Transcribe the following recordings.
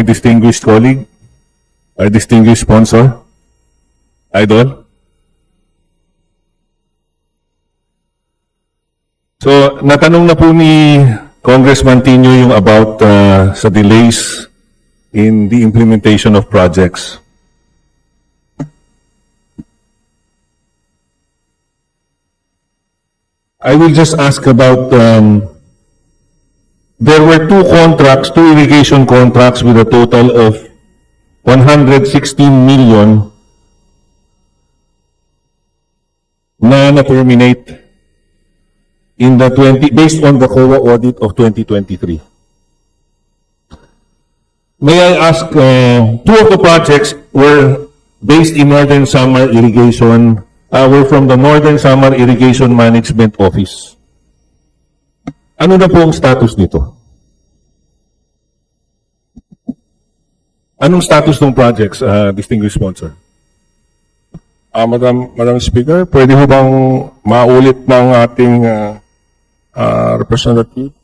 my distinguished colleague, our distinguished sponsor, Idol. So, natanong na po ni Congressman Tino yung about uh, sa delays in the implementation of projects. I will just ask about, um, there were two contracts, two irrigation contracts with a total of 116 million na na-terminate in the 20, based on the COA audit of 2023. May I ask, uh, two of the projects were based in Northern Summer Irrigation, uh, were from the Northern Summer Irrigation Management Office. Ano na po ang status nito? Anong status ng projects, uh, distinguished sponsor? Ah, Madam, Madam Speaker, pwede ho bang maulit ng ating ah, ah, representative?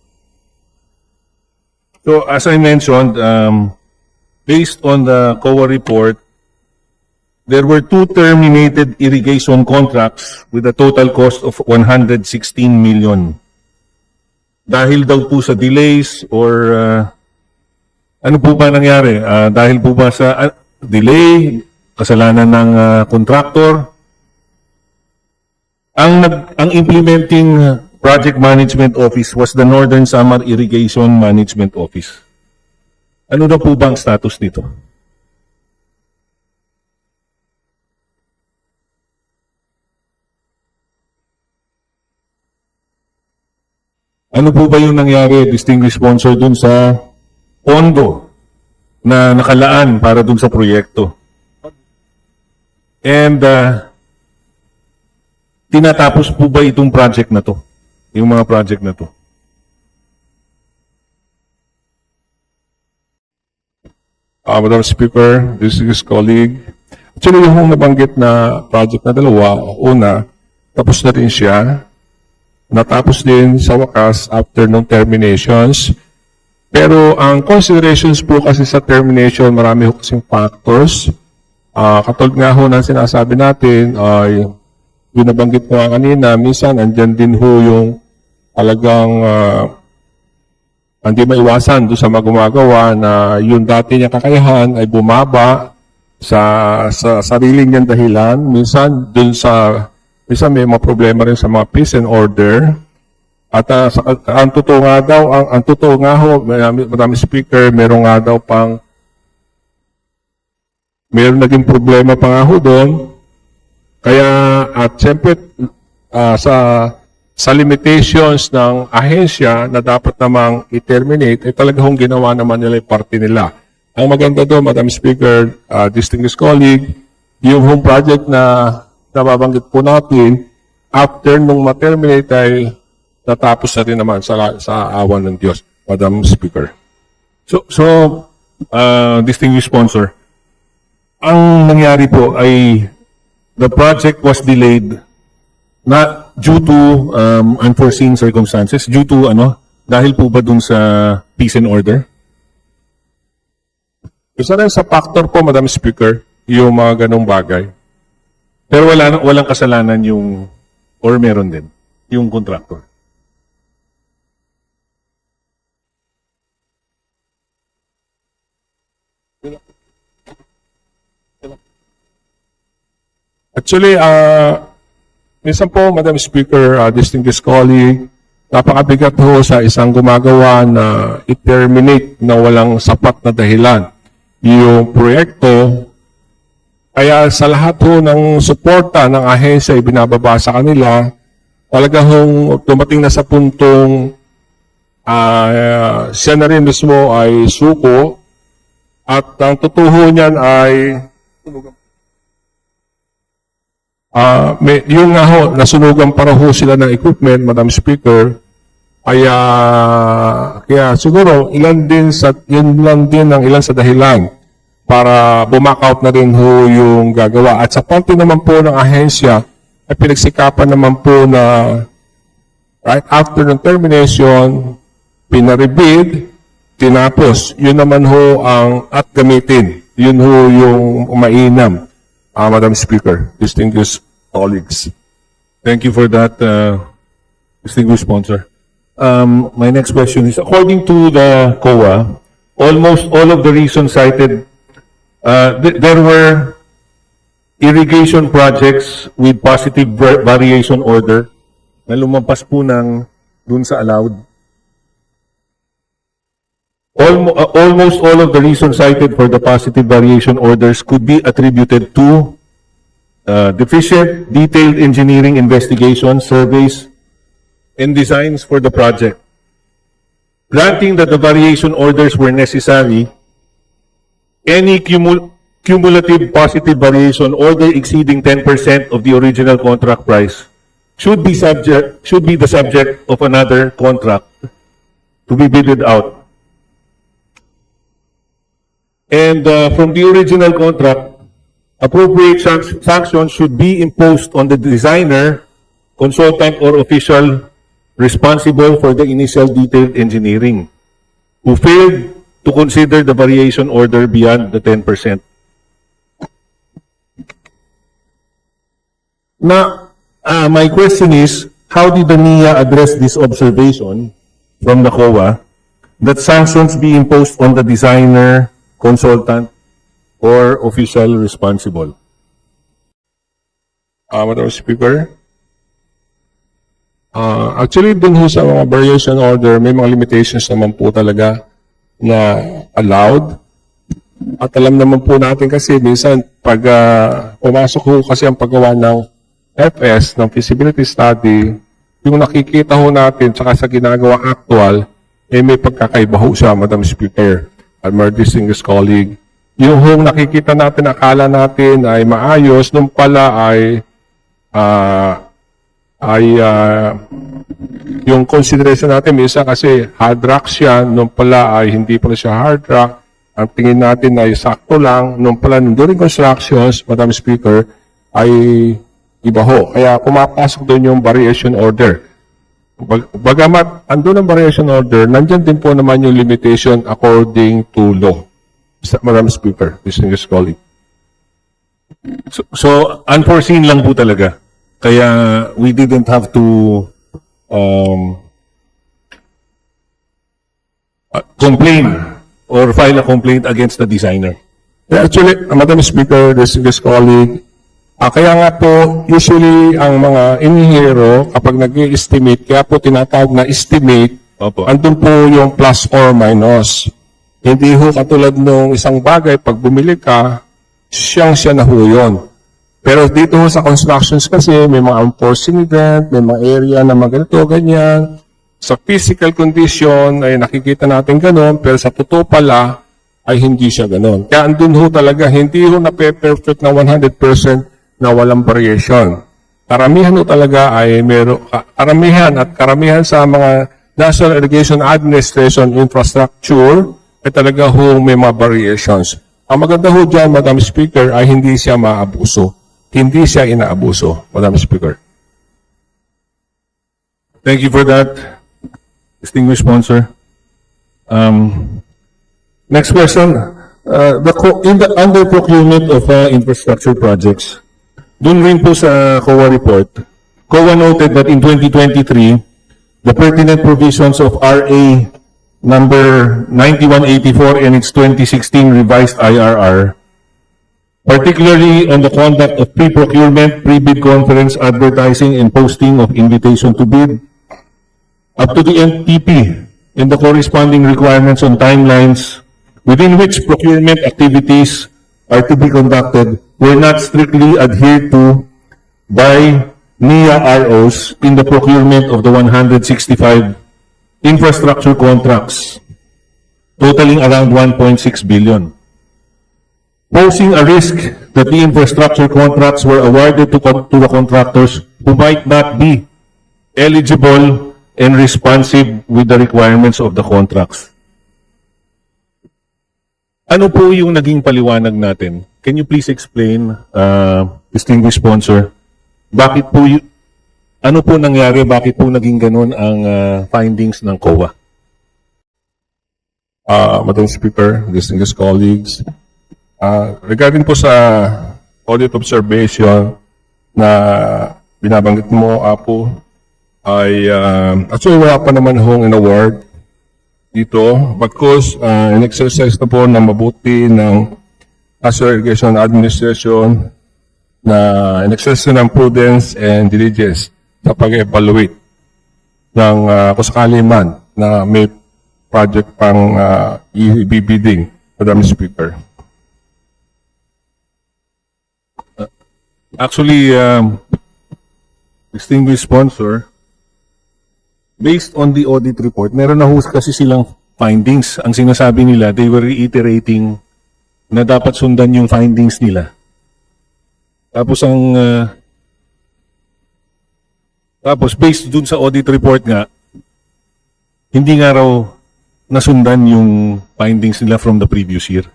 So as I mentioned, um, based on the COA report, there were two terminated irrigation contracts with a total cost of 116 million. Dahil daw po sa delays or uh, ano po ba nangyari? Ah, dahil po ba sa ah, delay, kasalanan ng ah, contractor? Ang nag, ang implementing uh, project management office was the Northern Samar Irrigation Management Office. Ano na po ba ang status nito? Ano po ba yung nangyari, distinguished sponsor, dun sa pondo na nakalaan para dun sa proyekto? And uh, tinatapos po ba itong project na to? Yung mga project na to? Ah, Madam Speaker, is colleague. Actually, yung nabanggit na project na dalawa, una, tapos na rin siya. Natapos din sa wakas after ng terminations. Pero ang considerations po kasi sa termination, marami ho kasing factors. Ah, katulad nga ho ng sinasabi natin, ay binabanggit ko nga kanina, minsan andyan din ho yung talagang ah, hindi maiwasan doon sa mga gumagawa na yung dati niya kakayahan ay bumaba sa sa sarili niyang dahilan. Minsan doon sa minsan may mga problema rin sa mga peace and order. At ah, sa, ang totoo nga daw, ang, ang totoo nga ho, marami, speaker, meron nga daw pang meron naging problema pa nga ho doon. Kaya at siyempre ah, sa sa limitations ng ahensya na dapat namang i-terminate, ay talaga hong ginawa naman nila yung parte nila. Ang maganda doon, Madam Speaker, uh, distinguished colleague, yung home project na nababanggit po natin, after nung ma-terminate ay natapos na rin naman sa, sa awan ng Diyos, Madam Speaker. So, so uh, distinguished sponsor, ang nangyari po ay the project was delayed not due to um, unforeseen circumstances, due to ano, dahil po ba dun sa peace and order? Isa rin sa factor po, Madam Speaker, yung mga ganong bagay. Pero wala walang kasalanan yung or meron din yung contractor. Actually, uh, minsan po, Madam Speaker, uh, distinguished colleague, napakabigat ho sa isang gumagawa na i-terminate na walang sapat na dahilan yung proyekto. Kaya sa lahat ho ng suporta ng ahensya ibinababa sa kanila, talaga hong dumating na sa puntong ah, siya na rin mismo ay suko at ang totoo niyan ay Ah, may, yung nga ho, nasunugan para ho sila ng equipment, Madam Speaker. Kaya, kaya siguro, ilan din sa, yun lang din ang ilan sa dahilan para bumack out na rin ho yung gagawa. At sa parte naman po ng ahensya, ay pinagsikapan naman po na right after ng termination, pinarebid, tinapos. Yun naman ho ang at gamitin. Yun ho yung mainam. Ah, Madam Speaker, distinguished colleagues. Thank you for that, uh, distinguished sponsor. Um, my next question is, according to the COA, almost all of the reasons cited, uh, th- there were irrigation projects with positive var- variation order na lumampas po ng dun sa allowed. Uh, almost all of the reasons cited for the positive variation orders could be attributed to uh, deficient detailed engineering investigation surveys and designs for the project. Granting that the variation orders were necessary, any cumul- cumulative positive variation order exceeding 10% of the original contract price should be subject, should be the subject of another contract to be bidded out. And uh, from the original contract, appropriate sanc- sanctions should be imposed on the designer, consultant, or official responsible for the initial detailed engineering who failed to consider the variation order beyond the 10%. Now, uh, my question is, how did the NIA address this observation from the COA that sanctions be imposed on the designer, consultant, or official responsible? Ah, Madam Speaker. Ah, actually, dun sa mga variation order, may mga limitations naman po talaga na allowed. At alam naman po natin kasi minsan pag ah, pumasok ho kasi ang paggawa ng FS, ng feasibility study, yung nakikita ho natin tsaka sa ginagawa actual, eh may pagkakaiba ho siya, Madam Speaker, at my distinguished colleague. Yung hong nakikita natin, akala natin ay maayos, nung pala ay ah ay ah, yung consideration natin minsan kasi hard rock siya, nung pala ay hindi pala siya hard rock. Ang tingin natin ay sakto lang, nung pala during constructions, Madam Speaker, ay iba ho. Kaya pumapasok doon yung variation order. Bag, bagamat andun ang variation order, nandyan din po naman yung limitation according to law. Madam Speaker, distinguished colleague. So, so unforeseen lang po talaga. Kaya we didn't have to um, uh, complain or file a complaint against the designer. Yeah, Actually, Madam Speaker, distinguished colleague, ah, kaya nga po, usually ang mga inhero, kapag nag estimate kaya po tinatawag na estimate, Opo. andun po yung plus or minus. Hindi ho katulad nung isang bagay, pag bumili ka, siyang siya na ho yun. Pero dito sa constructions kasi, may mga unforeseen event, may mga area na mga ganito, ganyan. Sa physical condition, ay nakikita natin ganun, pero sa totoo pala, ay hindi siya ganun. Kaya andun ho talaga, hindi ho na perfect na 100% na walang variation. Karamihan ho talaga ay meron, ka- karamihan at karamihan sa mga National Irrigation Administration infrastructure ay talaga ho may mga variations. Ang maganda ho dyan, Madam Speaker, ay hindi siya maabuso. Hindi siya inaabuso, Madam Speaker. Thank you for that, distinguished sponsor. Um, next question. Uh, the, in the under procurement of uh, infrastructure projects, dun rin po sa COA report, COA noted that in 2023, the pertinent provisions of RA number 9184 and its 2016 revised IRR particularly on the conduct of pre-procurement, pre-bid conference, advertising, and posting of invitation to bid, up to the NTP and the corresponding requirements on timelines within which procurement activities are to be conducted were not strictly adhered to by NIA ROs in the procurement of the 165 infrastructure contracts totaling around 1.6 billion posing a risk that the infrastructure contracts were awarded to, to the contractors who might not be eligible and responsive with the requirements of the contracts. Ano po yung naging paliwanag natin? Can you please explain, uh, distinguished sponsor, bakit po ano po nangyari, bakit po naging ganun ang uh, findings ng COA? uh, Madam Speaker, distinguished colleagues, uh, regarding po sa audit observation na binabanggit mo, Apo, ay um, actually wala pa naman hong in-award dito because uh, in-exercise na po ng mabuti ng National Irrigation Administration na in-exercise ng prudence and diligence sa pag-evaluate ng uh, kung sakali man na may project pang uh, i-bidding, Madam Speaker. Actually, um, distinguished sponsor, based on the audit report, meron na ho kasi silang findings. Ang sinasabi nila, they were reiterating na dapat sundan yung findings nila. Tapos ang uh, tapos based dun sa audit report nga, hindi nga raw nasundan yung findings nila from the previous year.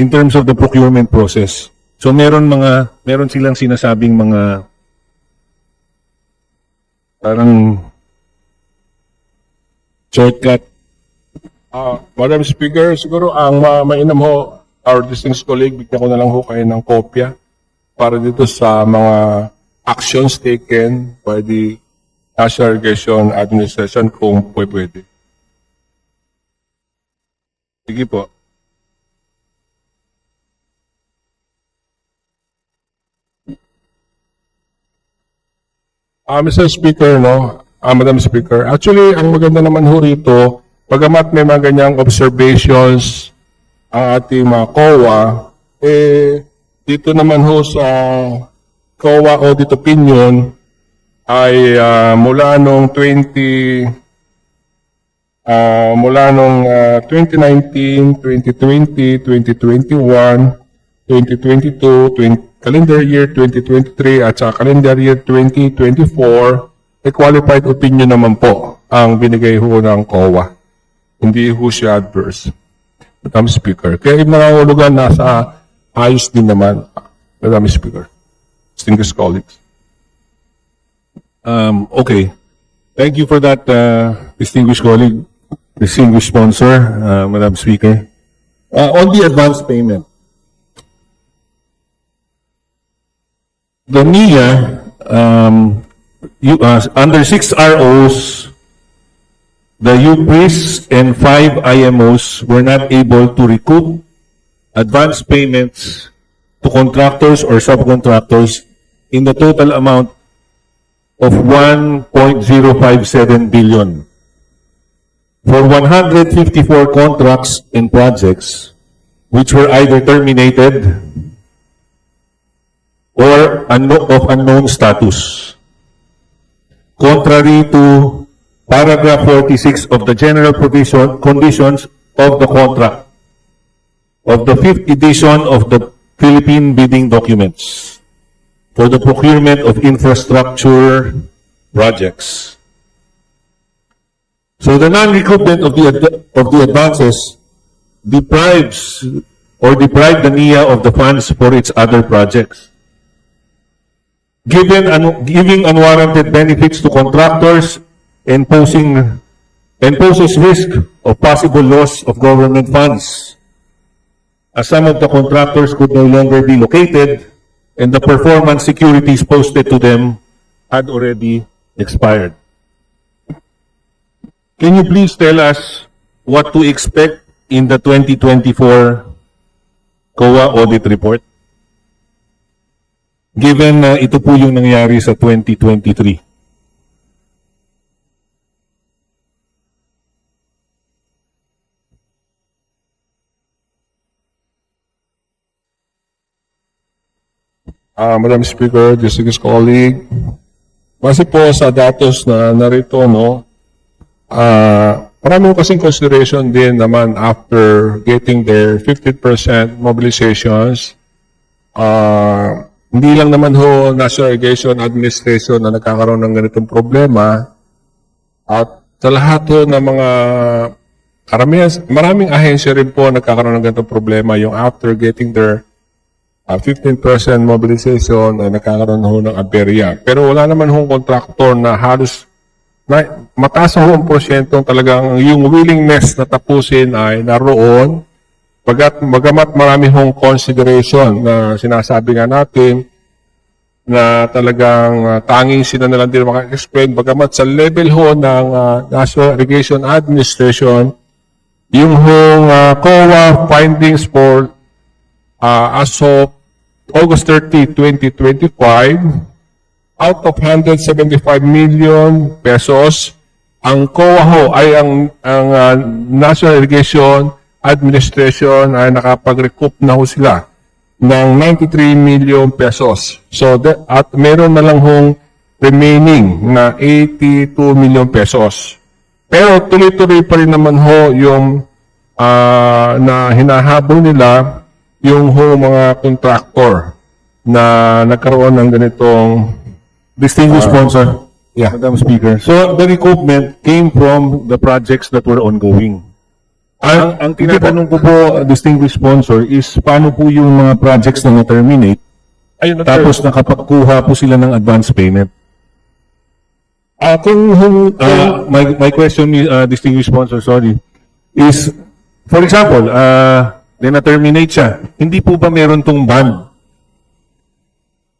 In terms of the procurement process. So meron mga meron silang sinasabing mga parang shortcut Uh, Madam Speaker, siguro ang ma mainam ho, our distinguished colleague, bigyan ko na lang ho kayo ng kopya para dito sa mga actions taken by the National Irrigation Administration kung pwe- pwede. sige po. Ah, Mr. Speaker, no? Ah, Madam Speaker, actually, ang maganda naman ho rito, pagamat may mga ganyang observations ang ating mga COA, eh, dito naman ho sa COA audit opinion ay ah, mula nung 20 ah, mula nung ah, 2019, 2020, 2021, 2022, 20 calendar year 2023 at saka calendar year 2024, may qualified opinion naman po ang binigay ho ng COA. Hindi ho siya adverse. Madam Speaker. Kaya yung nangangulugan nasa ayos din naman, Madam Speaker. Distinguished colleagues. Um, okay. Thank you for that, uh, distinguished colleague, distinguished sponsor, uh, Madam Speaker. Uh, on the advance payment, the NIA, um, you, uh, under six ROs, the UPRIS and five IMOs were not able to recoup advance payments to contractors or subcontractors in the total amount of 1.057 billion. For 154 contracts and projects which were either terminated or of unknown status. Contrary to paragraph 46 of the general provision, conditions of the contract of the fifth edition of the Philippine bidding documents for the procurement of infrastructure projects. So the non-recoupment of the, of the advances deprives or deprived the NIA of the funds for its other projects. Given, un- giving unwarranted benefits to contractors and posing, and poses risk of possible loss of government funds. As some of the contractors could no longer be located and the performance securities posted to them had already expired. Can you please tell us what to expect in the 2024 COA audit report? Given na ito po yung nangyari sa 2023. Ah, Madam Speaker, distinguished colleague, base po sa datos na narito, no, ah, marami kasing consideration din naman after getting their 50% mobilizations. Ah, hindi lang naman ho National Irrigation Administration na nagkakaroon ng ganitong problema. At sa lahat ho ng mga karamihan, maraming ahensya rin po nagkakaroon ng ganitong problema yung after getting their ah, 15% mobilization ay nagkakaroon ho ng aberya. Pero wala naman hong contractor na halos na, mataas ho ang porsyento talagang yung willingness na tapusin ay naroon. Bagat, bagamat marami hong consideration na sinasabi nga natin na talagang ah, tanging sila na lang din maka-expect. Bagamat sa level ho ng ah, National Irrigation Administration, yung hong ah, COA findings for ah, as of August 30, 2025, out of 175 million pesos, ang COA ho ay ang, ang ah, National Irrigation Administration ay nakapag-recoup na ho sila ng 93 million pesos. So, the- at meron na lang hong remaining na 82 million pesos. Pero tuloy-tuloy pa rin naman ho yung ah, na hinahabol nila yung ho mga contractor na nagkaroon ng ganitong Distinguished sponsor. yeah. Madam Speaker. So, the recoupment came from the projects that were ongoing. Ang, ang tinatanong ko po, uh, distinguished sponsor, is paano po yung mga projects na na-terminate Ayun tapos nakapagkuha po sila ng advance payment? Ah, kung, Uh, my, my question, uh, distinguished sponsor, sorry, is, for example, uh, then na-terminate siya, hindi po ba meron tong bond?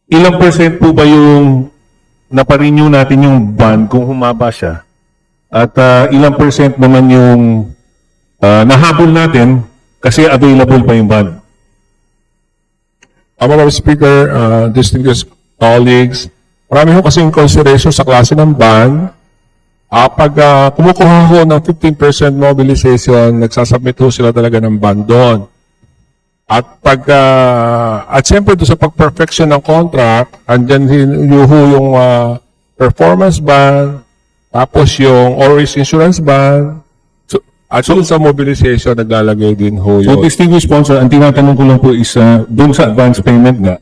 Ilang percent po ba yung naparenew natin yung bond kung humaba siya? At uh, ilang percent naman yung uh, nahabol natin kasi available pa yung bond? uh, Madam Speaker, uh, distinguished colleagues, marami ho kasing consideration sa klase ng ban. Ah, pag ah, kumukuha ho ng 15% mobilization, nagsasubmit ho sila talaga ng ban doon. At pag, ah, at siyempre sa pag-perfection ng contract, andyan yung, yung ah, performance ban, tapos yung always insurance ban, at doon sa mobilization, naglalagay din ho So, yun. distinguished sponsor, ang tinatanong ko lang po is, uh, doon sa advance payment nga,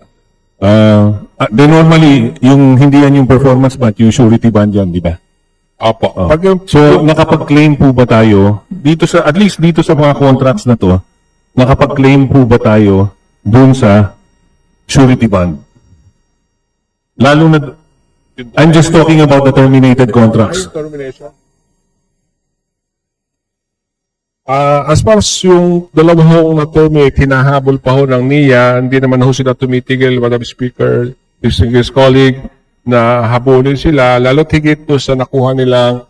uh, uh, then normally, yung hindi yan yung performance bond, yung surety bond yan, di ba? Opo. Oh. Pag yung, So, nakapag-claim po ba tayo, dito sa, at least dito sa mga contracts na to, nakapag-claim po ba tayo doon sa surety bond? Lalo na, I'm just talking about the terminated contracts. termination? Ah, as far as yung dalawang na-terminate, hinahabol pa ho ng NIA, hindi naman ho sila tumitigil, Madam Speaker, distinguished colleague, na habulin sila, lalo't higit po sa nakuha nilang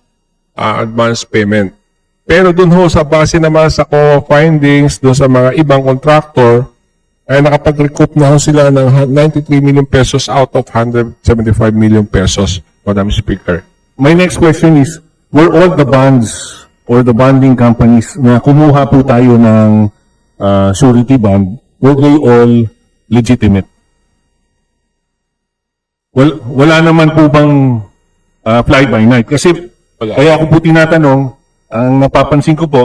ah, advance payment. Pero dun ho sa base naman sa core findings, dun sa mga ibang contractor, ay nakapag-recoup na ho sila ng 93 million pesos out of 175 million pesos, Madam Speaker. My next question is, were all the bonds or the bonding companies na kumuha po tayo ng uh, surety bond, were they all legitimate? Well, wala naman po bang uh, fly-by-night? Kasi kaya ako po tinatanong, ang napapansin ko po,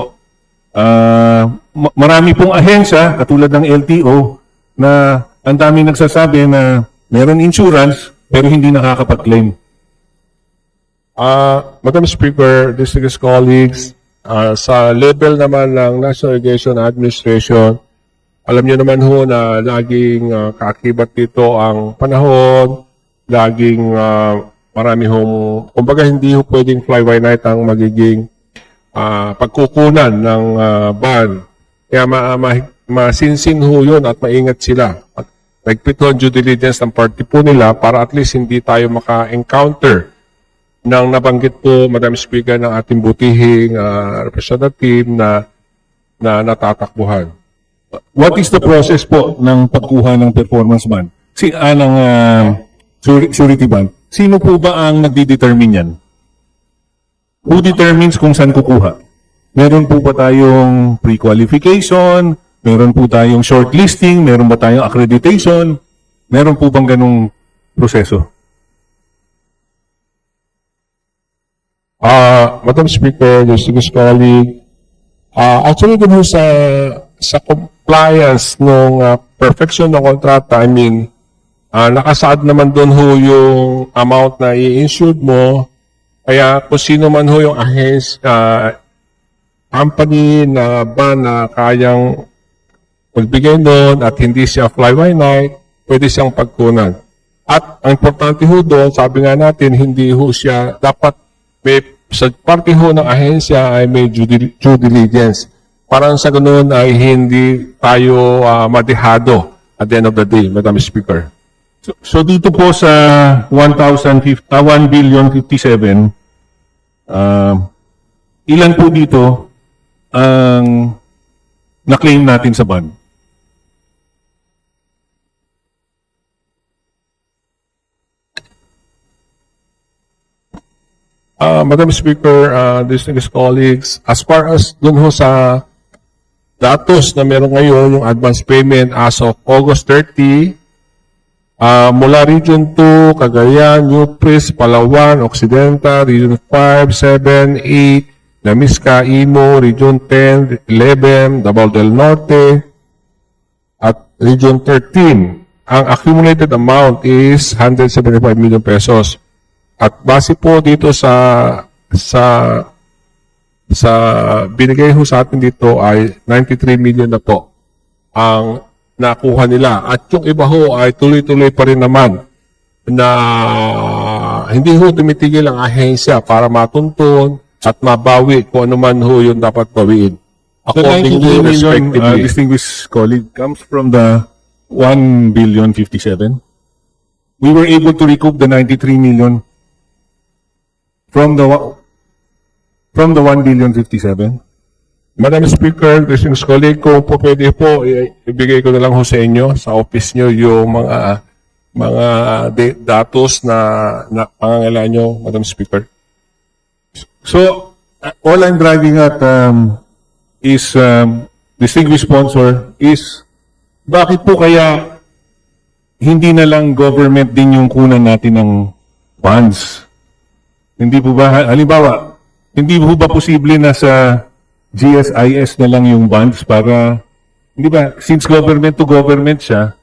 ah, ma- marami pong ahensya, katulad ng LTO, na ang dami nagsasabi na meron insurance, pero hindi nakakapag-claim. Ah, Madam Speaker, distinguished colleagues, ah, sa level naman ng National Irrigation Administration, alam niyo naman ho na laging ah, kaakibat dito ang panahon, laging ah, marami hong, kumbaga hindi ho pwedeng fly-by-night ang magiging ah, pagkukunan ng ah, ban. Kaya ma, ma, masinsin ho yun at maingat sila. At nagpit ho ang due diligence ng party po nila para at least hindi tayo maka-encounter ng nabanggit po, Madam Speaker, ng ating butihing ah, representative na na natatakbuhan. What is the process po ng pagkuha ng performance bond? Si ah, suri- surety bond. Sino po ba ang nagdi-determine yan? Who determines kung saan kukuha? Meron po ba tayong pre-qualification? Meron po tayong shortlisting? Meron ba tayong accreditation? Meron po bang ganong proseso? Ah, Madam Speaker, distinguished colleague, ah actually dun sa sa compliance ng perfection ng kontrata, I mean, ah nakasaad naman doon ho yung amount na i-insured mo. Kaya kung sino man ho yung ahens, ah, company na ba na kayang magbigay noon at hindi siya fly-by-night, pwede siyang pagkunan. At ang importante ho doon, sabi nga natin, hindi ho siya, dapat may, sa parte ho ng ahensya ay may due, dil- due diligence. Parang sa ganun ay hindi tayo ah, madehado at the end of the day, Madam Speaker. So, so dito po sa 1,050 ah, 1 billion 57, ah, ilan po dito ang na-claim natin sa bond? Uh, Madam Speaker, uh, distinguished colleagues, as far as dun ho sa datos na meron ngayon, yung advance payment as of August 30, uh, mula Region 2, Cagayan, Nupris, Palawan, Occidental, Region 5, 7, 8, Namisca, Imo, Region 10, 11, Davao del Norte, at Region 13. Ang accumulated amount is 175 million pesos. At base po dito sa sa sa binigay ho sa atin dito ay 93 million na po ang nakuha nila. At yung iba ho ay tuloy-tuloy pa rin naman na hindi ho tumitigil ang ahensya para matuntun at mabawi kung ano man ho yung dapat bawiin. The 93 Accordingly, million, uh, respectively. distinguished colleague, comes from the 1 billion 57. We were able to recoup the 93 million from the from the 1 billion 57. Madam Speaker, distinguished colleague, kung po pwede po, ibigay ko na lang ho sa inyo, sa office nyo, yung mga mga datos na, na pangangailangan nyo, Madam Speaker. So, uh, all I'm driving at um, is, um, distinguished sponsor, is bakit po kaya hindi na lang government din yung kunan natin ng funds? Hindi po ba, halimbawa, hindi po ba posible na sa GSIS na lang yung bonds para, hindi ba, since government to government siya,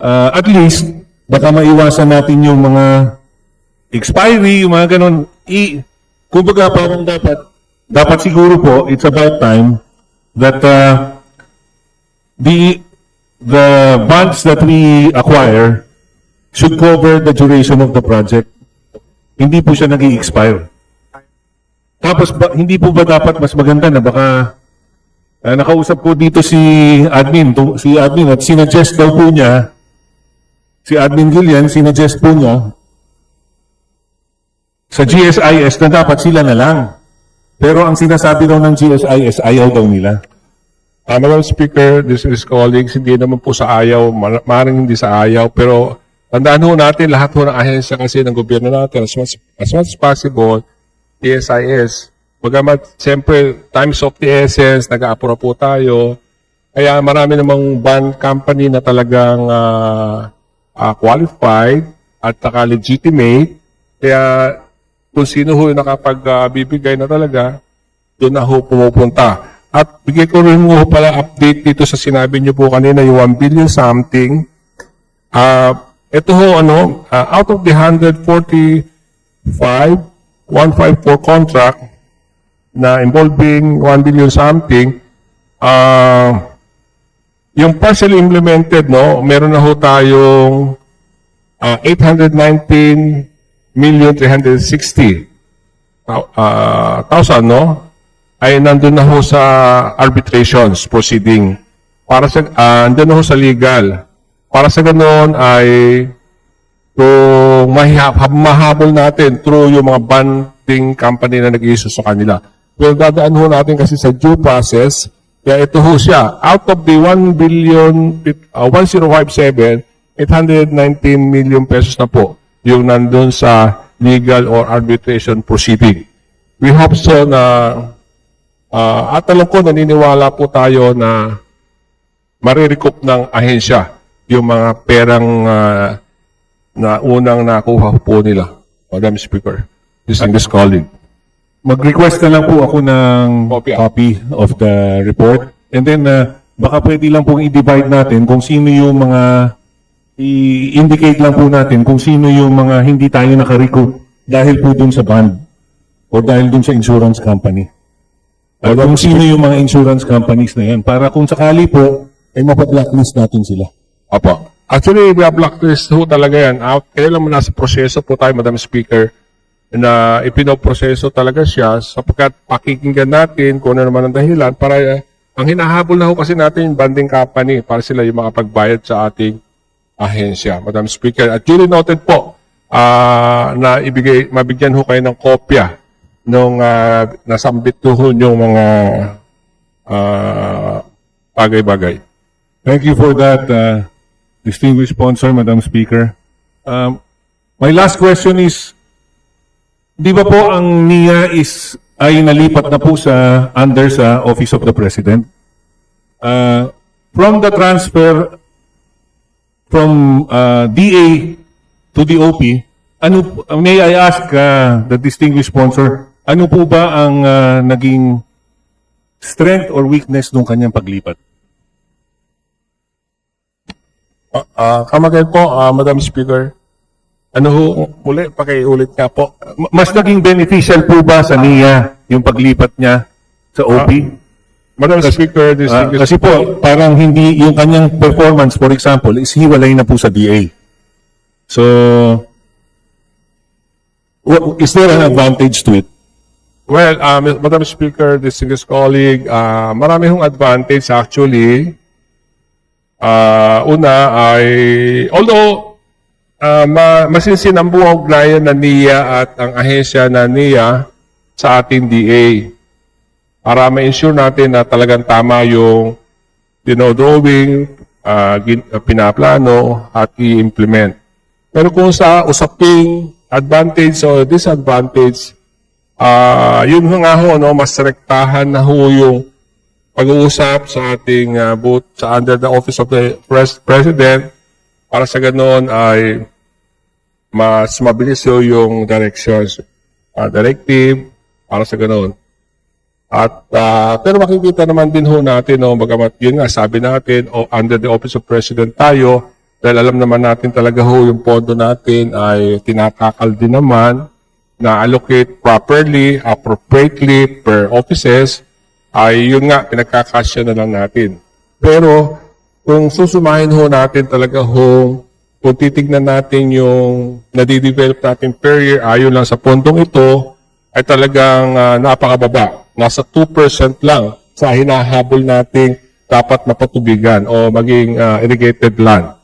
uh, at least, baka maiwasan natin yung mga expiry, yung mga ganon. I, kumbaga parang dapat, dapat siguro po, it's about time that uh, the the bonds that we acquire should cover the duration of the project. Hindi po siya nag expire Tapos ba, hindi po ba dapat mas maganda na baka ah, nakausap ko dito si admin, to, si admin at sinuggest daw po niya si admin Gillian, sinuggest po niya sa GSIS na dapat sila na lang. Pero ang sinasabi daw ng GSIS, ayaw daw nila. Uh, Madam Speaker, distinguished colleagues, hindi naman po sa ayaw, ma- maaaring hindi sa ayaw, pero tandaan ho natin, lahat ho ng ahensya kasi ng gobyerno natin, as much as, much as possible, TSIS, bagamat siyempre, times of the essence, nag-aapura po tayo, kaya marami namang bond company na talagang ah, ah, qualified at saka legitimate, kaya kung sino ho yung nakapagbibigay na talaga, doon na ho pumupunta. At bigay ko rin mo pala update dito sa sinabi niyo po kanina, yung 1 billion something. Ah, ito ho, ano, ah, out of the 145, 154 contract na involving 1 billion something, ah, yung partially implemented, no, meron na ho tayong ah, 819 million 360 thou- ah, thousand, no? Ay nandun na ho sa arbitrations proceeding. Para sa, ah, nandun na ho sa legal. Para sa ganoon ay kung mahihab, mahabol natin through yung mga bonding company na nag-issue sa kanila. Pero dadaan ho natin kasi sa due process, kaya ito ho siya. Out of the 1 billion, uh, 1057, 819 million pesos na po yung nandun sa legal or arbitration proceeding. We hope so na uh, at alam ko naniniwala po tayo na marirecoup ng ahensya yung mga perang ah, na unang nakuha po nila. Madam Speaker, distinguished colleague. Mag-request na lang po ako ng Copy. copy of the report. And then, uh, baka pwede lang pong i-divide natin kung sino yung mga, i-indicate lang po natin kung sino yung mga hindi tayo nakarecoup dahil po dun sa bond o dahil dun sa insurance company. At kung sino yung mga insurance companies na yan. Para kung sakali po, ay mapablacklist natin sila. Opo. Actually, blacklist ho talaga yan. Ah, Kailan mo nasa proseso po tayo, Madam Speaker, na ipinoproseso talaga siya sapagkat pakikinggan natin kung ano naman ang dahilan para eh, ang hinahabol na ho kasi natin yung banding company para sila yung makapagbayad sa ating ahensya, Madam Speaker. At duly noted po ah, na ibigay, mabigyan ho kayo ng kopya nung ah, nasambit ho yung mga ah, bagay-bagay. Thank you for that, uh, distinguished sponsor, Madam Speaker. Um, my last question is, di ba po ang NIA is ay nalipat na po sa under sa Office of the President? Uh, from the transfer from uh, DA to DOP, ano may I ask uh, the distinguished sponsor, ano po ba ang uh, naging strength or weakness nung kanyang paglipat? Ah, ah, come again po, ah, Madam Speaker. Ano ho, muli, pakiulit nga po. Ma- mas naging beneficial po ba sa NIA yung paglipat niya sa OP? Madam Speaker, Ah, distinguished kasi po, parang hindi yung kanyang performance, for example, is hiwalay na po sa DA. So, is there an advantage to it? Well, uh, Madam Speaker, distinguished colleague, uh, marami hong advantage actually. Uh, una ay, although uh, ma masinsin ang buong ugnayan na NIA at ang ahensya na NIA sa ating DA para ma-ensure natin na talagang tama yung dinodrawing, uh, uh, pinaplano at i-implement. Pero kung sa usaping advantage o disadvantage, Ah, yun nga ho, no, mas rektahan na ho yung pag-uusap sa ating uh, booth sa under the office of the pres- president para sa ganoon ay mas mabilis yung directions, ah, directive para sa ganoon. At ah, pero makikita naman din ho natin no bagamat yun nga sabi natin o under the office of president tayo dahil alam naman natin talaga ho yung pondo natin ay tinatakal din naman na allocate properly, appropriately per offices, ay yun nga, pinagkakasya na lang natin. Pero, kung susumahin ho natin talaga ho, kung titignan natin yung nadidevelop natin per year, ayon lang sa pondong ito, ay talagang ah, napakababa. Nasa 2% lang sa hinahabol nating dapat mapatubigan o maging ah, irrigated land.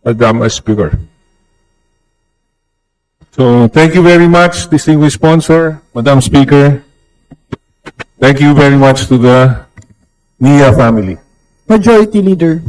Madam Speaker. So, thank you very much, distinguished sponsor, Madam Speaker. Thank you very much to the NIA family. Majority Leader.